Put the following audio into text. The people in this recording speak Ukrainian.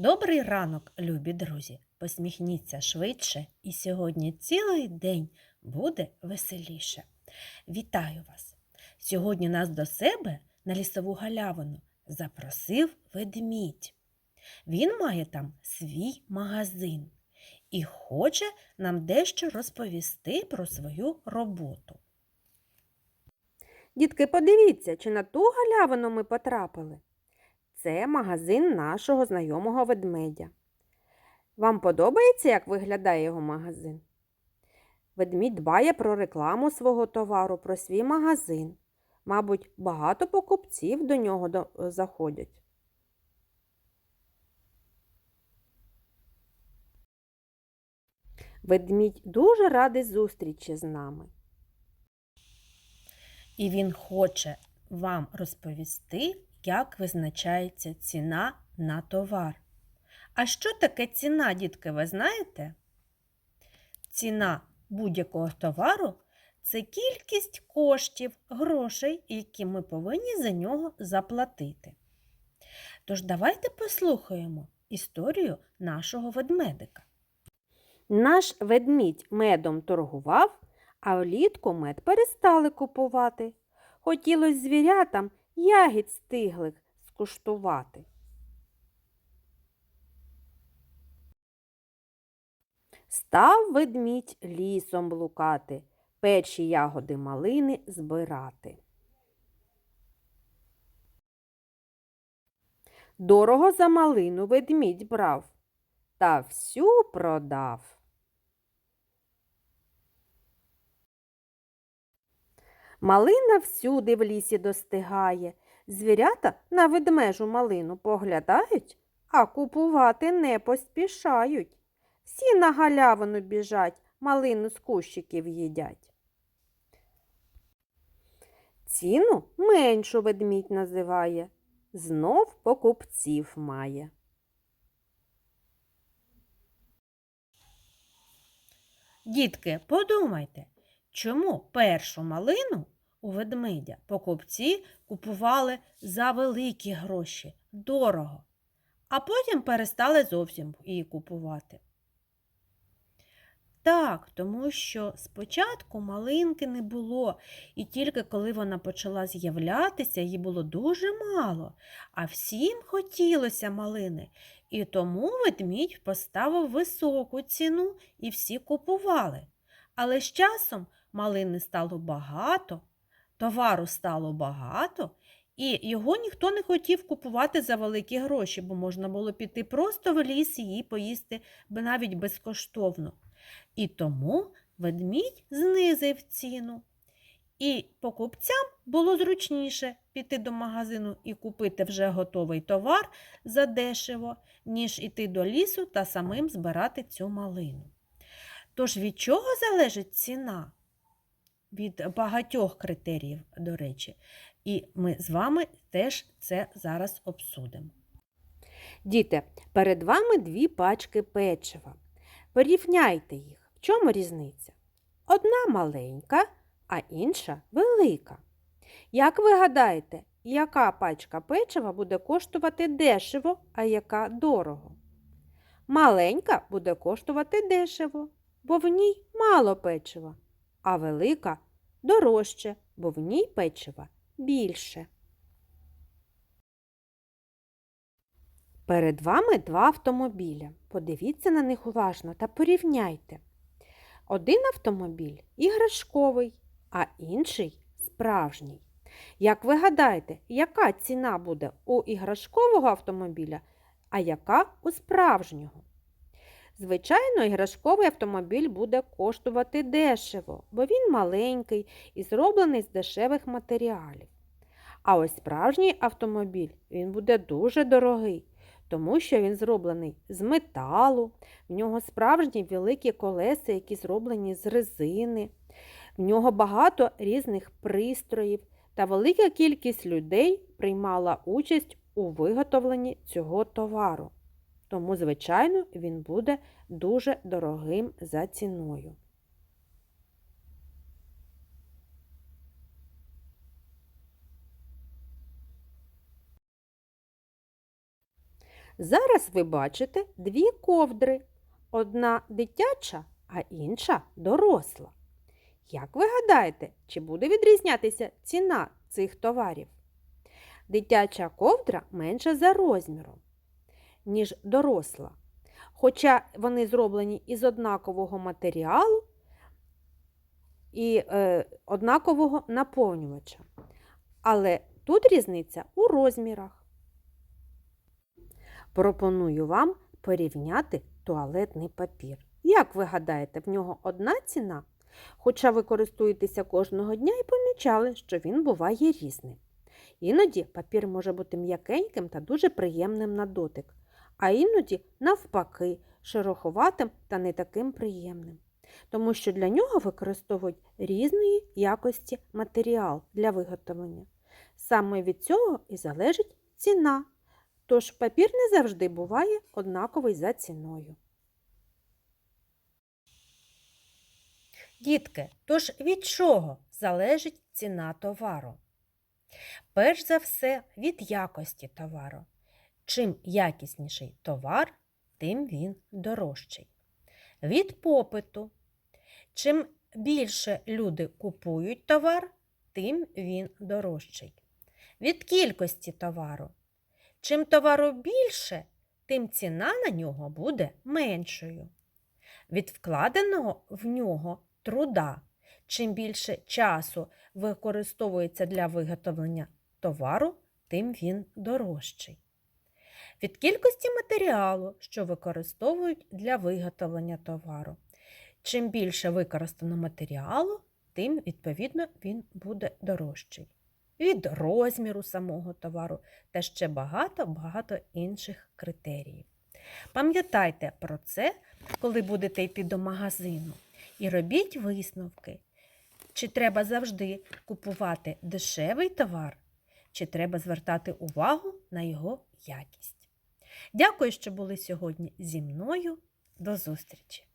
Добрий ранок, любі друзі! Посміхніться швидше, і сьогодні цілий день буде веселіше. Вітаю вас! Сьогодні нас до себе на лісову галявину запросив ведмідь. Він має там свій магазин і хоче нам дещо розповісти про свою роботу. Дітки, подивіться, чи на ту галявину ми потрапили. Це магазин нашого знайомого ведмедя. Вам подобається, як виглядає його магазин? Ведмідь дбає про рекламу свого товару, про свій магазин. Мабуть, багато покупців до нього до- заходять. Ведмідь дуже радий зустрічі з нами. І він хоче вам розповісти, як визначається ціна на товар. А що таке ціна, дітки, ви знаєте? Ціна будь-якого товару це кількість коштів, грошей, які ми повинні за нього заплатити. Тож давайте послухаємо історію нашого ведмедика. Наш ведмідь медом торгував, а влітку мед перестали купувати. Хотілося звірятам ягід стиглих скуштувати. Став ведмідь лісом блукати, перші ягоди малини збирати. Дорого за малину ведмідь брав, та всю продав. Малина всюди в лісі достигає. Звірята на ведмежу малину поглядають, а купувати не поспішають. Всі на галявину біжать, малину з кущиків їдять. Ціну меншу ведмідь називає, знов покупців має. Дітки, подумайте, чому першу малину у ведмедя покупці купували за великі гроші, дорого, а потім перестали зовсім її купувати? Так, тому що спочатку малинки не було, і тільки коли вона почала з'являтися, її було дуже мало, а всім хотілося малини. І тому ведмідь поставив високу ціну і всі купували. Але з часом малини стало багато, товару стало багато, і його ніхто не хотів купувати за великі гроші, бо можна було піти просто в ліс і її поїсти навіть безкоштовно. І тому ведмідь знизив ціну. І покупцям було зручніше піти до магазину і купити вже готовий товар задешево, ніж іти до лісу та самим збирати цю малину. Тож від чого залежить ціна? Від багатьох критеріїв, до речі. І ми з вами теж це зараз обсудимо. Діти, перед вами дві пачки печива. Порівняйте їх. В чому різниця? Одна маленька, а інша велика. Як ви гадаєте, яка пачка печива буде коштувати дешево, а яка дорого? Маленька буде коштувати дешево, бо в ній мало печива, а велика дорожче, бо в ній печива більше. Перед вами два автомобіля. Подивіться на них уважно та порівняйте. Один автомобіль іграшковий, а інший справжній. Як ви гадаєте, яка ціна буде у іграшкового автомобіля, а яка у справжнього? Звичайно, іграшковий автомобіль буде коштувати дешево, бо він маленький і зроблений з дешевих матеріалів. А ось справжній автомобіль він буде дуже дорогий, тому що він зроблений з металу, в нього справжні великі колеса, які зроблені з резини, в нього багато різних пристроїв та велика кількість людей приймала участь у виготовленні цього товару. Тому, звичайно, він буде дуже дорогим за ціною. Зараз ви бачите дві ковдри. Одна дитяча, а інша доросла. Як ви гадаєте, чи буде відрізнятися ціна цих товарів? Дитяча ковдра менша за розміром, ніж доросла. Хоча вони зроблені із однакового матеріалу і е, однакового наповнювача. Але тут різниця у розмірах. Пропоную вам порівняти туалетний папір. Як ви гадаєте, в нього одна ціна? Хоча ви користуєтеся кожного дня і помічали, що він буває різним. Іноді папір може бути м'якеньким та дуже приємним на дотик, а іноді, навпаки, шероховатим та не таким приємним. Тому що для нього використовують різної якості матеріал для виготовлення. Саме від цього і залежить ціна. Тож папір не завжди буває однаковий за ціною. Дітки, тож від чого залежить ціна товару? Перш за все, від якості товару. Чим якісніший товар, тим він дорожчий. Від попиту. Чим більше люди купують товар, тим він дорожчий. Від кількості товару. Чим товару більше, тим ціна на нього буде меншою. Від вкладеного в нього труда. Чим більше часу використовується для виготовлення товару, тим він дорожчий. Від кількості матеріалу, що використовують для виготовлення товару. Чим більше використано матеріалу, тим, відповідно, він буде дорожчий. Від розміру самого товару та ще багато-багато інших критеріїв. Пам'ятайте про це, коли будете йти до магазину, і робіть висновки, чи треба завжди купувати дешевий товар, чи треба звертати увагу на його якість. Дякую, що були сьогодні зі мною. До зустрічі!